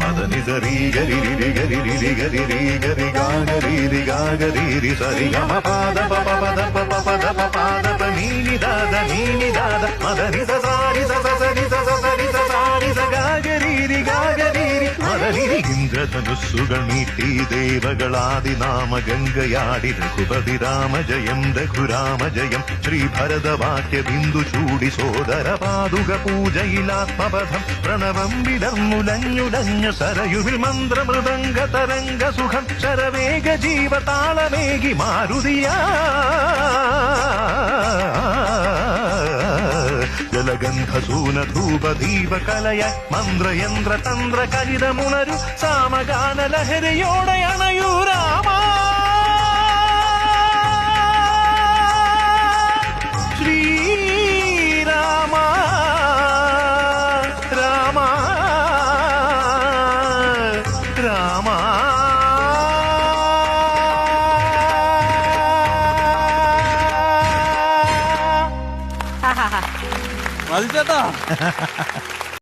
మదని సరి గరి రి గరి గరి గరి గాగరి గాగరి సరి గమ పాద ప ప పద పద నీని దాద నీని దాద మదని సారి స ഇന്ദ്രധനുസ്സുകൾ ദേവകളാദി നാമ ഗംഗയാടി രഘുപതി രാമ ജയം രഘുരാമ ജയം ശ്രീ ഭരതവാക്യ ബിന്ദു ചൂടി സോദര പാതുക പൂജയിലാത്മപഥം പ്രണവം വിടർന്നുലഞ്ഞുലഞ്ഞ സരയുവിൽ മന്ത്രമൃദംഗ തരംഗ സുഖം ശരവേഗ ജീവതാളമേകി മാരുതിയാ ജലഗന്ധസൂന ധൂപ ദീപ കലയ മന്ത്രയന്ത്ര തന്ത്ര കരിതമുണരു സാമഗാന ലഹരിയോടെ അണയൂ രാമ ശ്രീരാമ രാമ രാമ മതി